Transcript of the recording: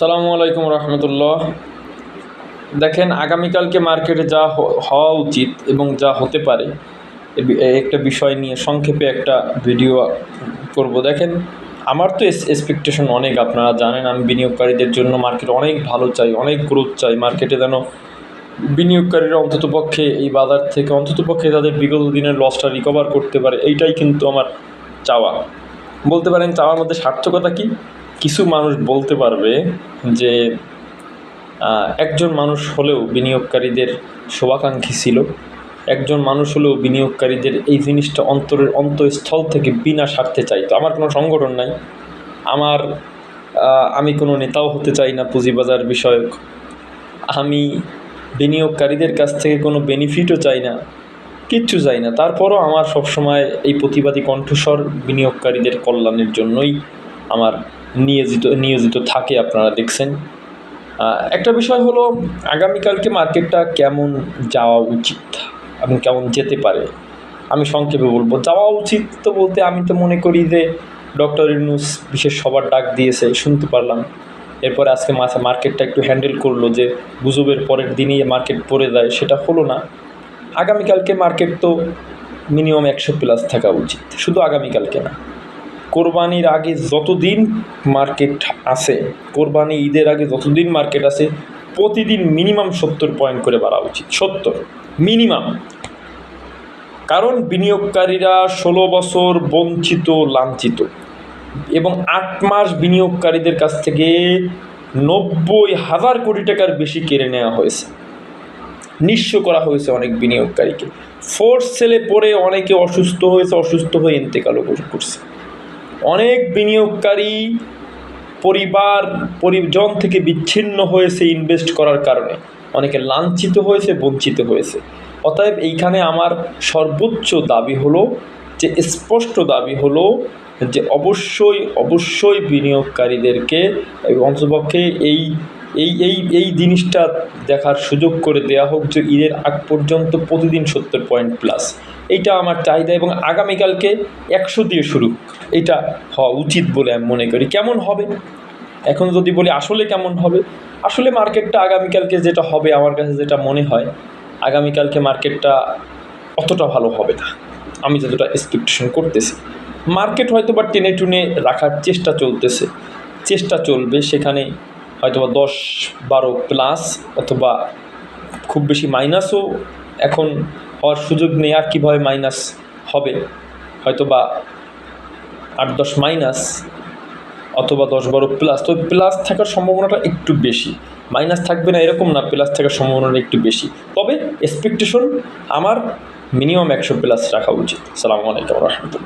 সালামু আলাইকুম রহমতুল্লাহ। দেখেন, আগামীকালকে মার্কেটে যা হওয়া উচিত এবং যা হতে পারে একটা বিষয় নিয়ে সংক্ষেপে একটা ভিডিও করব। দেখেন, আমার তো এক্সপেকটেশন অনেক, আপনারা জানেন, আমি বিনিয়োগকারীদের জন্য মার্কেট অনেক ভালো চাই, অনেক গ্রোথ চাই। মার্কেটে যেন বিনিয়োগকারীরা অন্ততপক্ষে এই বাজার থেকে অন্ততপক্ষে তাদের বিগত দিনের লসটা রিকভার করতে পারে, এইটাই কিন্তু আমার চাওয়া। বলতে পারেন, চাওয়ার মধ্যে সার্থকতা কি? কিছু মানুষ বলতে পারবে যে একজন মানুষ হলেও বিনিয়োগকারীদের শুভাকাঙ্ক্ষী ছিল। একজন মানুষ হলেও বিনিয়োগকারীদের এই জিনিসটা অন্তরের অন্তঃস্থল থেকে বিনা স্বার্থে চাইতো। আমার কোনো সংগঠন নাই। আমার আমি কোনো নেতাও হতে চাই না পুঁজিবাজার বিষয়ক। আমি বিনিয়োগকারীদের কাছ থেকে কোনো বেনিফিটও চাই না। কিচ্ছু চাই না। তারপরও আমার সবসময় এই প্রতিবাদী কণ্ঠস্বর বিনিয়োগকারীদের কল্যাণের জন্যই আমার নিয়োজিত নিয়োজিত থাকে আপনারা দেখছেন। একটা বিষয় হলো, আগামীকালকে মার্কেটটা কেমন যাওয়া উচিত এবং কেমন যেতে পারে? আমি সংক্ষেপে বলব, যাওয়া উচিত তো বলতে আমি তো মনে করি যে, ডক্টর ইউনুস বিশেষ সবার ডাক দিয়েছে, শুনতে পারলাম। এরপরে আজকে মাসে মার্কেটটা একটু হ্যান্ডেল করল যে, গুজবের পরের দিনই মার্কেট পড়ে যায়, সেটা হলো না। আগামীকালকে মার্কেট তো মিনিমাম একশো প্লাস থাকা উচিত, শুধু আগামীকালকে না। কোরবানির আগে যতদিন মার্কেট আছে, কোরবানি ঈদের আগে যতদিন মার্কেট আছে, প্রতিদিন মিনিমাম সত্তর পয়েন্ট করে বাড়া উচিত, সত্তর, মিনিমাম। কারণ বিনিয়োগকারীরা ষোলো বছর বঞ্চিত, লাঞ্ছিত। এবং আট মাস বিনিয়োগকারীদের কাছ থেকে নব্বই হাজার কোটি টাকার বেশি কেড়ে নেওয়া হয়েছে। নিঃস্ব করা হয়েছে অনেক বিনিয়োগকারীকে। ফোর্স সেলে পড়ে অনেকে অসুস্থ হয়েছে, অসুস্থ হয়ে ইন্তেকালও করছে অনেক বিনিয়োগকারী পরিবার, পরিজন থেকে বিচ্ছিন্ন হয়েছে ইনভেস্ট করার কারণে। অনেকে লাঞ্ছিত হয়েছে, বঞ্চিত হয়েছে। অতএব এইখানে আমার সর্বোচ্চ দাবি হলো যে, স্পষ্ট দাবি হলো যে, অবশ্যই অবশ্যই বিনিয়োগকারীদেরকে অন্তপক্ষে এই এই এই এই জিনিসটা দেখার সুযোগ করে দেওয়া হোক যে, ঈদের আগ পর্যন্ত প্রতিদিন সত্তর পয়েন্ট প্লাস এইটা আমার চাহিদা এবং আগামীকালকে একশো দিয়ে শুরু। এটা হওয়া উচিত বলে আমি মনে করি। কেমন হবে? এখন যদি বলি আসলে কেমন হবে? আসলে মার্কেটটা আগামীকালকে যেটা হবে, আমার কাছে যেটা মনে হয়, আগামীকালকে মার্কেটটা অতটা ভালো হবে না। আমি যতটা এক্সপেকটেশন করতেছি। মার্কেট হয়তো বা টেনে টুনে রাখার চেষ্টা চলতেছে। চেষ্টা চলবে সেখানে হয়তো বা দশ বারো প্লাস অথবা খুব বেশি মাইনাসও এখন হওয়ার সুযোগ নেই আর কীভাবে মাইনাস হবে? হয়তো বা আট দশ মাইনাস অথবা দশ বারো প্লাস তো প্লাস থাকার সম্ভাবনাটা একটু বেশি। মাইনাস থাকবে না এরকম না প্লাস থাকার সম্ভাবনাটা একটু বেশি। তবে এক্সপেকটেশন আমার মিনিমাম একশো প্লাস রাখা উচিত। সালামু আলাইকুম রহমতুল্লাহ।